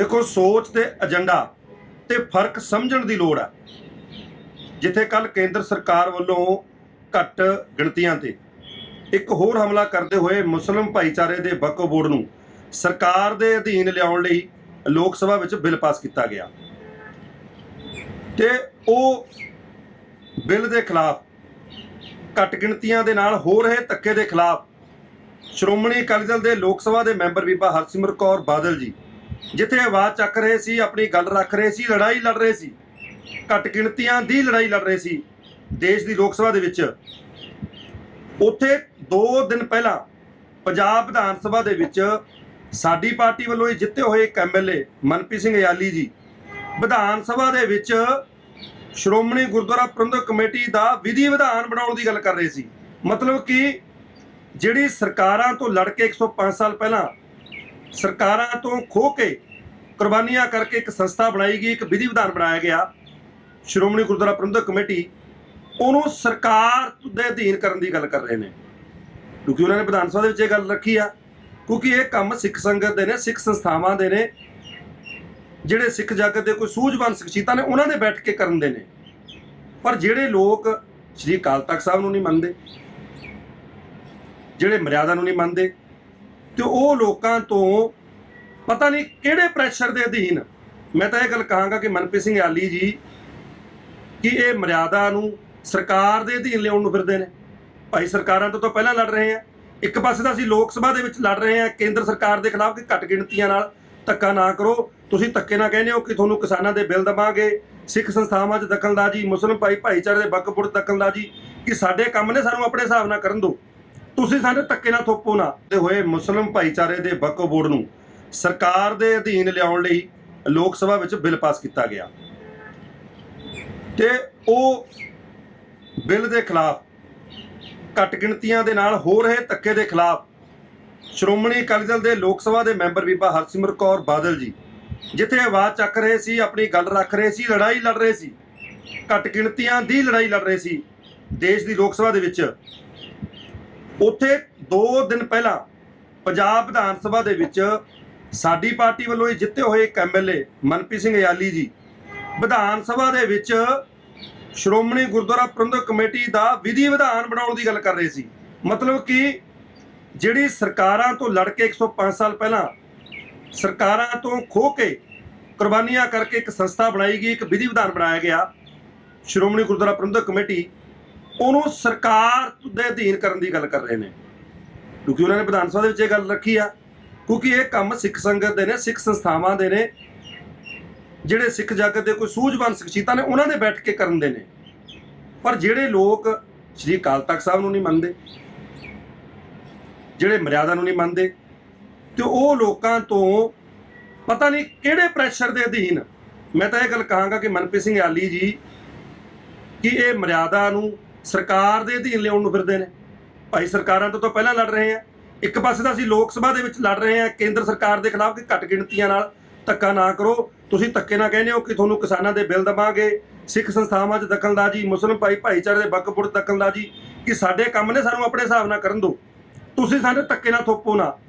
ਦੇਖੋ ਸੋਚ ਤੇ ਏਜੰਡਾ ਤੇ ਫ਼ਰਕ ਸਮਝਣ ਦੀ ਲੋੜ ਹੈ, ਜਿੱਥੇ ਕੱਲ ਕੇਂਦਰ ਸਰਕਾਰ ਵੱਲੋਂ ਘੱਟ ਗਿਣਤੀਆਂ ਤੇ ਇੱਕ ਹੋਰ ਹਮਲਾ ਕਰਦੇ ਹੋਏ ਮੁਸਲਿਮ ਭਾਈਚਾਰੇ ਦੇ ਵਕਫ ਬੋਰਡ ਨੂੰ ਸਰਕਾਰ ਦੇ ਅਧੀਨ ਲਿਆਉਣ ਲਈ ਲੋਕ ਸਭਾ ਵਿੱਚ ਬਿੱਲ ਪਾਸ ਕੀਤਾ ਗਿਆ। ਤੇ ਉਹ ਬਿੱਲ ਦੇ ਖਿਲਾਫ ਘੱਟ ਗਿਣਤੀਆਂ ਦੇ ਨਾਲ ਹੋ ਰਹੇ ਧੱਕੇ ਦੇ ਖਿਲਾਫ ਸ਼੍ਰੋਮਣੀ ਅਕਾਲੀ ਦਲ ਦੇ ਲੋਕ ਸਭਾ ਦੇ ਮੈਂਬਰ ਬੀਬਾ ਹਰਸਿਮਰਤ ਕੌਰ ਬਾਦਲ ਜੀ ਜਿੱਥੇ ਆਵਾਜ਼ ਚੱਕ ਰਹੇ ਸੀ, ਆਪਣੀ ਗੱਲ ਰੱਖ ਰਹੇ ਸੀ, ਲੜਾਈ ਲੜ ਰਹੇ ਸੀ, ਘੱਟ ਗਿਣਤੀਆਂ ਦੀ ਲੜਾਈ ਲੜ ਰਹੇ ਸੀ ਦੇਸ਼ ਦੀ ਲੋਕ ਸਭਾ ਦੇ ਵਿੱਚ। ਉੱਥੇ 2 ਦਿਨ ਪਹਿਲਾਂ ਪੰਜਾਬ ਵਿਧਾਨ ਸਭਾ ਦੇ ਵਿੱਚ ਸਾਡੀ ਪਾਰਟੀ ਵੱਲੋਂ ਹੀ ਜਿੱਤੇ ਹੋਏ ਇੱਕ ਐਮਐਲਏ ਮਨਪ੍ਰੀਤ ਸਿੰਘ ਯਾਲੀ ਜੀ ਵਿਧਾਨ ਸਭਾ ਦੇ ਵਿੱਚ ਸ਼੍ਰੋਮਣੀ ਗੁਰਦੁਆਰਾ ਪ੍ਰਬੰਧਕ ਕਮੇਟੀ ਦਾ ਵਿਧੀ ਵਿਧਾਨ ਬਣਾਉਣ ਦੀ ਗੱਲ ਕਰ ਰਹੇ ਸੀ। ਮਤਲਬ ਕਿ ਜਿਹੜੀ ਸਰਕਾਰਾਂ ਤੋਂ ਲੜ ਕੇ 105 ਸਾਲ ਪਹਿਲਾਂ ਸਰਕਾਰਾਂ ਤੋਂ ਖੋ ਕੇ ਕੁਰਬਾਨੀਆਂ ਕਰਕੇ ਇੱਕ ਸੰਸਥਾ ਬਣਾਈ ਗਈ, ਇੱਕ ਵਿਧੀ ਵਿਧਾਨ ਬਣਾਇਆ ਗਿਆ। ਸ਼੍ਰੋਮਣੀ ਗੁਰਦੁਆਰਾ ਪ੍ਰਬੰਧਕ ਕਮੇਟੀ ਉਹਨੂੰ ਸਰਕਾਰ ਦੇ ਅਧੀਨ ਕਰਨ ਦੀ ਗੱਲ ਕਰ ਰਹੇ ਨੇ। ਕਿਉਂਕਿ ਉਹਨਾਂ ਨੇ ਵਿਧਾਨ ਸਭਾ ਦੇ ਵਿੱਚ ਇਹ ਗੱਲ ਰੱਖੀ ਆ, ਕਿਉਂਕਿ ਇਹ ਕੰਮ ਸਿੱਖ ਸੰਗਤ ਦੇ ਨੇ, ਸਿੱਖ ਸੰਸਥਾਵਾਂ ਦੇ ਨੇ। ਜਿਹੜੇ ਸਿੱਖ ਜਗਤ ਦੇ ਕੋਈ ਸੂਝਵਾਨ ਸ਼ਖਸੀਅਤਾਂ ਨੇ, ਉਹਨਾਂ ਦੇ ਬੈਠ ਕੇ ਕਰਨ ਦੇ ਨੇ। ਪਰ ਜਿਹੜੇ ਲੋਕ ਸ਼੍ਰੀ ਅਕਾਲ ਤਖਤ ਸਾਹਿਬ ਨੂੰ ਨਹੀਂ ਮੰਨਦੇ, ਜਿਹੜੇ ਮਰਿਆਦਾ ਨੂੰ ਨਹੀਂ ਮੰਨਦੇ ਤੇ ਉਹ ਲੋਕਾਂ ਤੋਂ ਪਤਾ ਨਹੀਂ ਕਿਹੜੇ ਪ੍ਰੈਸ਼ਰ ਦੇ ਅਧੀਨ। ਮੈਂ ਤਾਂ ਇਹ ਗੱਲ ਕਹਾਂਗਾ ਕਿ ਮਨਪ੍ਰੀਤ ਸਿੰਘ ਆਲੀ ਜੀ ਕਿ ਇਹ ਮਰਿਆਦਾ ਨੂੰ ਸਰਕਾਰ ਦੇ ਅਧੀਨ ਲਿਆਉਣ ਨੂੰ ਫਿਰਦੇ ਨੇ। ਭਾਈ ਸਰਕਾਰਾਂ ਤੋਂ ਤਾਂ ਪਹਿਲਾਂ ਲੜ ਰਹੇ ਆ। ਇੱਕ ਪਾਸੇ ਤਾਂ ਅਸੀਂ ਲੋਕ ਸਭਾ ਦੇ ਵਿੱਚ ਲੜ ਰਹੇ ਆ, ਕੇਂਦਰ ਸਰਕਾਰ ਦੇ ਖਿਲਾਫ ਕਿ ਘੱਟ ਗਿਣਤੀਆਂ ਨਾਲ ਧੱਕਾ ਨਾ ਕਰੋ। ਤੁਸੀਂ ਧੱਕੇ ਨਾਲ ਕਹਿੰਦੇ ਹੋ ਕਿ ਤੁਹਾਨੂੰ ਕਿਸਾਨਾਂ ਦੇ ਬਿੱਲ ਦਵਾਂਗੇ। ਸਿੱਖ ਸੰਸਥਾਵਾਂ 'ਚ ਦਖਲਅੰਦਾਜ਼ੀ, ਮੁਸਲਿਮ ਭਾਈ ਭਾਈਚਾਰੇ ਦੇ ਵਕਫ ਦਖਲਅੰਦਾਜ਼ੀ, ਕਿ ਸਾਡੇ ਕੰਮ ਨੇ ਸਾਨੂੰ ਆਪਣੇ ਹਿਸਾਬ ਨਾਲ ਕਰਨ ਦਿਓ ਤੁਸੀਂ ਸਾਡੇ ਧੱਕੇ ਨਾਲ ਥੋਪੋ ਨਾ। ਤੇ ਹੋਏ ਮੁਸਲਿਮ ਭਾਈਚਾਰੇ ਦੇ ਵਕਫ ਬੋਰਡ ਨੂੰ ਸਰਕਾਰ ਦੇ ਅਧੀਨ ਲਿਆਉਣ ਲਈ ਲੋਕ ਸਭਾ ਵਿੱਚ ਬਿੱਲ ਪਾਸ ਕੀਤਾ ਗਿਆ। ਤੇ ਉਹ ਬਿੱਲ ਦੇ ਖਿਲਾਫ ਘੱਟ ਗਿਣਤੀਆਂ ਦੇ ਨਾਲ ਹੋ ਰਹੇ ਧੱਕੇ ਦੇ ਖਿਲਾਫ ਸ਼੍ਰੋਮਣੀ ਅਕਾਲੀ ਦਲ ਦੇ ਲੋਕ ਸਭਾ ਦੇ ਮੈਂਬਰ ਬੀਬਾ ਹਰਸਿਮਰਤ ਕੌਰ ਬਾਦਲ ਜੀ, ਜਿੱਥੇ ਆਵਾਜ਼ ਚੱਕ ਰਹੇ ਸੀ, ਆਪਣੀ ਗੱਲ ਰੱਖ ਰਹੇ ਸੀ, ਲੜਾਈ ਲੜ ਰਹੇ ਸੀ, ਘੱਟ ਗਿਣਤੀਆਂ ਦੀ ਲੜਾਈ ਲੜ ਰਹੇ ਸੀ, ਦੇਸ਼ ਦੀ ਲੋਕ ਸਭਾ ਦੇ ਵਿੱਚ ਉੱਥੇ 2 ਦਿਨ ਪਹਿਲਾਂ ਪੰਜਾਬ ਵਿਧਾਨ ਸਭਾ ਦੇ ਵਿੱਚ ਸਾਡੀ ਪਾਰਟੀ ਵੱਲੋਂ ਹੀ ਜਿੱਤੇ ਹੋਏ ਇੱਕ ਐਮਐਲਏ ਮਨਪ੍ਰੀਤ ਸਿੰਘ ਯਾਲੀ ਜੀ ਵਿਧਾਨ ਸਭਾ ਦੇ ਵਿੱਚ ਸ਼੍ਰੋਮਣੀ ਗੁਰਦੁਆਰਾ ਪ੍ਰਬੰਧਕ ਕਮੇਟੀ ਦਾ ਵਿਧੀ ਵਿਧਾਨ ਬਣਾਉਣ ਦੀ ਗੱਲ ਕਰ ਰਹੇ ਸੀ। ਮਤਲਬ ਕਿ ਜਿਹੜੀ ਸਰਕਾਰਾਂ ਤੋਂ ਲੜ ਕੇ 105 ਸਾਲ ਪਹਿਲਾਂ ਸਰਕਾਰਾਂ ਤੋਂ ਖੋ ਕੇ ਕੁਰਬਾਨੀਆਂ ਕਰਕੇ ਇੱਕ ਸੰਸਥਾ ਬਣਾਈ ਗਈ, ਇੱਕ ਵਿਧੀ ਵਿਧਾਨ ਬਣਾਇਆ ਗਿਆ। ਸ਼੍ਰੋਮਣੀ ਗੁਰਦੁਆਰਾ ਪ੍ਰਬੰਧਕ ਕਮੇਟੀ ਉਹਨੂੰ ਸਰਕਾਰ ਦੇ ਅਧੀਨ ਕਰਨ ਦੀ ਗੱਲ ਕਰ ਰਹੇ ਨੇ। ਕਿਉਂਕਿ ਉਹਨਾਂ ਨੇ ਵਿਧਾਨ ਸਭਾ ਦੇ ਵਿੱਚ ਇਹ ਗੱਲ ਰੱਖੀ ਆ, ਕਿਉਂਕਿ ਇਹ ਕੰਮ ਸਿੱਖ ਸੰਗਤ ਦੇ ਨੇ, ਸਿੱਖ ਸੰਸਥਾਵਾਂ ਦੇ ਨੇ, ਜਿਹੜੇ ਸਿੱਖ ਜਗਤ ਦੇ ਕੋਈ ਸੂਝਵਾਨ ਸ਼ਖਸੀਅਤਾਂ ਨੇ, ਉਹਨਾਂ ਦੇ ਬੈਠ ਕੇ ਕਰਨ ਦੇ ਨੇ। ਪਰ ਜਿਹੜੇ ਲੋਕ ਸ਼੍ਰੀ ਅਕਾਲ ਤਖਤ ਸਾਹਿਬ ਨੂੰ ਨਹੀਂ ਮੰਨਦੇ, ਜਿਹੜੇ ਮਰਿਆਦਾ ਨੂੰ ਨਹੀਂ ਮੰਨਦੇ, ਤੇ ਉਹ ਲੋਕਾਂ ਤੋਂ ਪਤਾ ਨਹੀਂ ਕਿਹੜੇ ਪ੍ਰੈਸ਼ਰ ਦੇ ਅਧੀਨ, ਮੈਂ ਤਾਂ ਇਹ ਗੱਲ ਕਹਾਂਗਾ ਕਿ ਮਨਪ੍ਰੀਤ ਸਿੰਘ ਆਲੀ ਜੀ, ਕਿ ਇਹ ਮਰਿਆਦਾ ਨੂੰ ਸਰਕਾਰ ਦੇ ਅਧੀਨ ਲਿਆਉਣ ਨੂੰ ਫਿਰਦੇ ਨੇ। ਭਾਈ ਸਰਕਾਰਾਂ ਤੋਂ ਤਾਂ ਪਹਿਲਾਂ ਲੜ ਰਹੇ ਆ। ਇੱਕ ਪਾਸੇ ਤਾਂ ਅਸੀਂ ਲੋਕ ਸਭਾ ਦੇ ਵਿੱਚ ਲੜ ਰਹੇ ਆ। ਕੇਂਦਰ ਸਰਕਾਰ ਦੇ ਖਿਲਾਫ ਕਿ ਘੱਟ ਗਿਣਤੀਆਂ ਨਾਲ ਧੱਕਾ ਨਾ ਕਰੋ। ਤੁਸੀਂ ਧੱਕੇ ਨਾਲ ਕਹਿੰਦੇ ਹੋ ਕਿ ਤੁਹਾਨੂੰ ਕਿਸਾਨਾਂ ਦੇ ਬਿੱਲ ਦਵਾਂਗੇ। ਸਿੱਖ ਸੰਸਥਾਵਾਂ 'ਚ ਦਖਲਅੰਦਾਜ਼ੀ, ਮੁਸਲਿਮ ਭਾਈ ਭਾਈਚਾਰੇ ਦੇ ਵਕਫ ਦਖਲਅੰਦਾਜ਼ੀ, ਕਿ ਸਾਡੇ ਕੰਮ ਨੇ ਸਾਨੂੰ ਆਪਣੇ ਹਿਸਾਬ ਨਾਲ ਕਰਨ ਦਿਓ। ਤੁਸੀਂ ਸਾਡੇ ਧੱਕੇ ਨਾਲ ਥੋਪੋ ਨਾ।